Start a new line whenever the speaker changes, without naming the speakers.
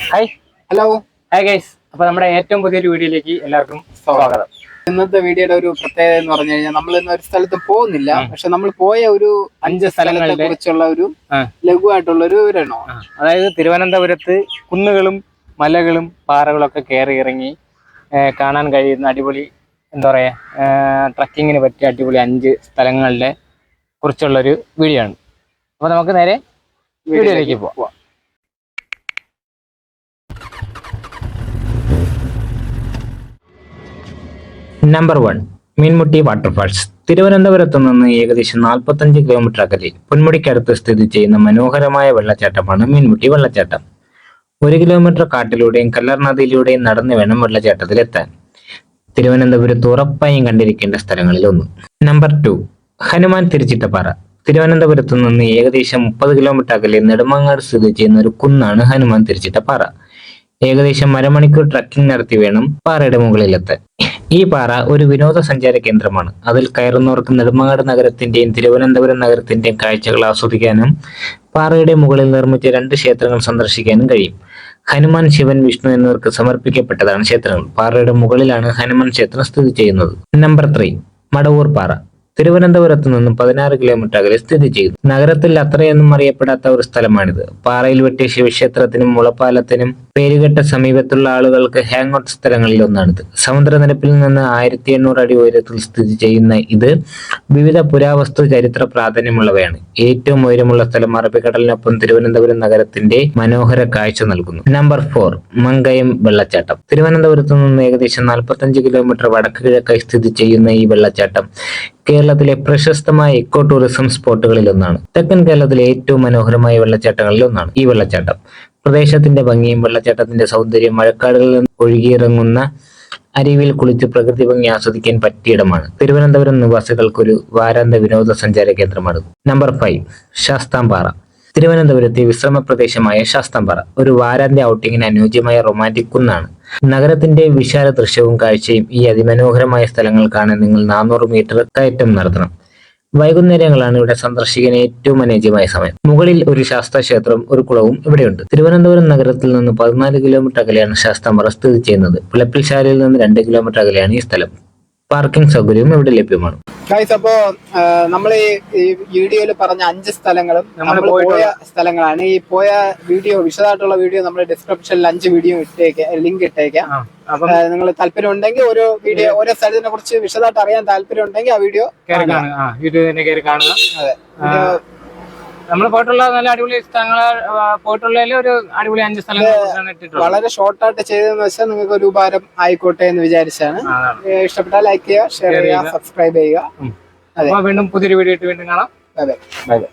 Hi
hello
hi guys അപ്പൊ നമ്മുടെ ഏറ്റവും പുതിയൊരു വീഡിയോയിലേക്ക് എല്ലാവർക്കും സ്വാഗതം.
ഇന്നത്തെ വീഡിയോയുടെ ഒരു പ്രത്യേകത എന്ന് പറഞ്ഞു കഴിഞ്ഞാൽ നമ്മൾ ഇന്ന് ഒരു സ്ഥലത്ത് പോകുന്നില്ല. പക്ഷെ നമ്മൾ പോയ ഒരു
അഞ്ച് സ്ഥലങ്ങളെ
കുറിച്ചുള്ള ഒരു. ലഘുവായിട്ടുള്ള ഒരു വിവരണോ
അതായത് തിരുവനന്തപുരത്ത് കുന്നുകളും മലകളും പാറകളും ഒക്കെ കയറി ഇറങ്ങി കാണാൻ കഴിയുന്ന അടിപൊളി എന്താ പറയാ ട്രക്കിങ്ങിന് പറ്റിയ അടിപൊളി അഞ്ച് സ്ഥലങ്ങളുടെ കുറിച്ചുള്ളൊരു വീഡിയോ ആണ്. അപ്പൊ നമുക്ക് നേരെ വീഡിയോയിലേക്ക് പോവാം. നമ്പർ വൺ മീൻമുട്ടി വാട്ടർഫാൾസ് തിരുവനന്തപുരത്ത് നിന്ന് ഏകദേശം നാൽപ്പത്തഞ്ച് കിലോമീറ്റർ അകലെ പൊന്മുടിക്കടുത്ത് സ്ഥിതി ചെയ്യുന്ന മനോഹരമായ വെള്ളച്ചാട്ടമാണ് മീൻമുട്ടി വെള്ളച്ചാട്ടം. ഒരു കിലോമീറ്റർ കാട്ടിലൂടെയും കല്ലർ നദിയിലൂടെയും നടന്നു വേണം വെള്ളച്ചാട്ടത്തിലെത്താൻ തിരുവനന്തപുരത്ത് ഉറപ്പായും കണ്ടിരിക്കേണ്ട സ്ഥലങ്ങളിൽ ഒന്ന്. നമ്പർ ടു ഹനുമാൻ തിരുച്ചിട്ടപ്പാറ തിരുവനന്തപുരത്ത് നിന്ന് ഏകദേശം മുപ്പത് കിലോമീറ്റർ അകലെ നെടുമങ്ങാട് സ്ഥിതി ചെയ്യുന്ന ഒരു കുന്നാണ് ഹനുമാൻ തിരുച്ചിട്ടപ്പാറ ഏകദേശം അരമണിക്കൂർ ട്രക്കിംഗ് നടത്തി വേണം പാറയുടെ മുകളിലെത്താൻ. ഈ പാറ ഒരു വിനോദസഞ്ചാര കേന്ദ്രമാണ്. അതിൽ കയറുന്നവർക്ക് നെടുമങ്ങാട് നഗരത്തിന്റെയും തിരുവനന്തപുരം നഗരത്തിന്റെയും കാഴ്ചകൾ ആസ്വദിക്കാനും പാറയുടെ മുകളിൽ നിർമ്മിച്ച രണ്ട് ക്ഷേത്രങ്ങൾ സന്ദർശിക്കാനും കഴിയും. ഹനുമാൻ ശിവൻ വിഷ്ണു എന്നിവർക്ക് സമർപ്പിക്കപ്പെട്ടതാണ് ക്ഷേത്രങ്ങൾ. പാറയുടെ മുകളിലാണ് ഹനുമാൻ ക്ഷേത്രം സ്ഥിതി ചെയ്യുന്നത്. നമ്പർ ത്രീ മടവൂർ പാറ. തിരുവനന്തപുരത്ത് നിന്നും പതിനാറ് കിലോമീറ്റർ അകലെ സ്ഥിതി ചെയ്യുന്നു. നഗരത്തിൽ അത്രയൊന്നും അറിയപ്പെടാത്ത ഒരു സ്ഥലമാണിത്. പാറയിൽ വെട്ടിയ ശിവക്ഷേത്രത്തിനും മുളപ്പാലത്തിനും പേരുകെട്ട സമീപത്തുള്ള ആളുകൾക്ക് ഹാങ് ഔട്ട് സ്ഥലങ്ങളിൽ ഒന്നാണിത്. സമുദ്രനിരപ്പിൽ നിന്ന് ആയിരത്തി എണ്ണൂറ് അടി ഉയരത്തിൽ സ്ഥിതി ചെയ്യുന്ന ഇത് വിവിധ പുരാവസ്തു ചരിത്ര പ്രാധാന്യമുള്ളവയാണ്. ഏറ്റവും ഉയരമുള്ള സ്ഥലം അറബിക്കടലിനൊപ്പം തിരുവനന്തപുരം നഗരത്തിന്റെ മനോഹര കാഴ്ച നൽകുന്നു. നമ്പർ ഫോർ മങ്കയം വെള്ളച്ചാട്ടം. തിരുവനന്തപുരത്ത് നിന്ന് ഏകദേശം നാൽപ്പത്തഞ്ച് കിലോമീറ്റർ വടക്ക് കിഴക്കായി സ്ഥിതി ചെയ്യുന്ന ഈ വെള്ളച്ചാട്ടം കേരളത്തിലെ പ്രശസ്തമായ ഇക്കോ ടൂറിസം സ്പോട്ടുകളിൽ ഒന്നാണ്. തെക്കൻ കേരളത്തിലെ ഏറ്റവും മനോഹരമായ വെള്ളച്ചാട്ടങ്ങളിൽ ഒന്നാണ് ഈ വെള്ളച്ചാട്ടം. പ്രദേശത്തിന്റെ ഭംഗിയും വെള്ളച്ചാട്ടത്തിന്റെ സൗന്ദര്യം മഴക്കാടുകളിൽ നിന്ന് ഒഴുകിയിറങ്ങുന്ന അരുവിയിൽ കുളിച്ച് പ്രകൃതി ഭംഗി ആസ്വദിക്കാൻ പറ്റിയിടമാണ് തിരുവനന്തപുരം നിവാസികൾക്കൊരു വാരാന്ത വിനോദസഞ്ചാര കേന്ദ്രമാണ് നമ്പർ ഫൈവ് ശാസ്താംപാറ. തിരുവനന്തപുരത്തെ വിശ്രമ പ്രദേശമായ ശാസ്തംപാറ ഒരു വാരാന്ത്യ ഔട്ടിങ്ങിന് അനുയോജ്യമായ റൊമാന്റിക് കുന്നാണ്. നഗരത്തിന്റെ വിശാല ദൃശ്യവും കാഴ്ചയും ഈ അതിമനോഹരമായ സ്ഥലങ്ങൾ കാണാൻ നിങ്ങൾ നാനൂറ് മീറ്റർ കയറ്റം നടത്തണം. വൈകുന്നേരങ്ങളാണ് ഇവിടെ സന്ദർശിക്കാൻ ഏറ്റവും അനുയോജ്യമായ സമയം. മുകളിൽ ഒരു ശാസ്താക്ഷേത്രം ഒരു കുളവും ഇവിടെയുണ്ട്. തിരുവനന്തപുരം നഗരത്തിൽ നിന്ന് പതിനാല് കിലോമീറ്റർ അകലെയാണ് ശാസ്താംപാറ സ്ഥിതി ചെയ്യുന്നത്. പിളപ്പിൽശാലയിൽ നിന്ന് രണ്ട് കിലോമീറ്റർ അകലെയാണ് ഈ സ്ഥലം. പാർക്കിംഗ് സൗകര്യവും ഇവിടെ ലഭ്യമാണ്.
ഗൈസ് അപ്പോ നമ്മൾ ഈ വീഡിയോയിൽ പറഞ്ഞ അഞ്ച് സ്ഥലങ്ങളും നമ്മൾ പോയ സ്ഥലങ്ങളാണ്. ഈ പോയ വീഡിയോ വിശദമായിട്ടുള്ള വീഡിയോ നമ്മൾ ഡിസ്ക്രിപ്ഷനിൽ അഞ്ച് വീഡിയോ ഇട്ടേക്കാം ലിങ്ക് ഇട്ടേക്കാം. നിങ്ങൾ താല്പര്യം ഉണ്ടെങ്കിൽ ഓരോ വീഡിയോ ഓരോ സ്ഥലത്തിനെ കുറിച്ച് വിശദമായിട്ട് അറിയാൻ താല്പര്യം ഉണ്ടെങ്കിൽ ആ വീഡിയോ
യൂട്യൂബ് തന്നെ കാണുക.
അതെ
നമ്മൾ പോയിട്ടുള്ള നല്ല അടിപൊളി സ്ഥലങ്ങൾ പോയിട്ടുള്ളതിൽ ഒരു അടിപൊളി അഞ്ച് സ്ഥലങ്ങൾ
വളരെ ഷോർട്ടായിട്ട് ചെയ്തതെന്ന് വെച്ചാൽ നിങ്ങൾക്ക് ഒരു ഉപകാരം ആയിക്കോട്ടെ എന്ന് വിചാരിച്ചാണ്. ഇഷ്ടപ്പെട്ടാൽ ലൈക്ക് ചെയ്യുക ഷെയർ ചെയ്യുക സബ്സ്ക്രൈബ് ചെയ്യുക.
വീണ്ടും പുതിയൊരു വീഡിയോ ഇട്ട് വീണ്ടും കാണാം.
അതെ.
Bye bye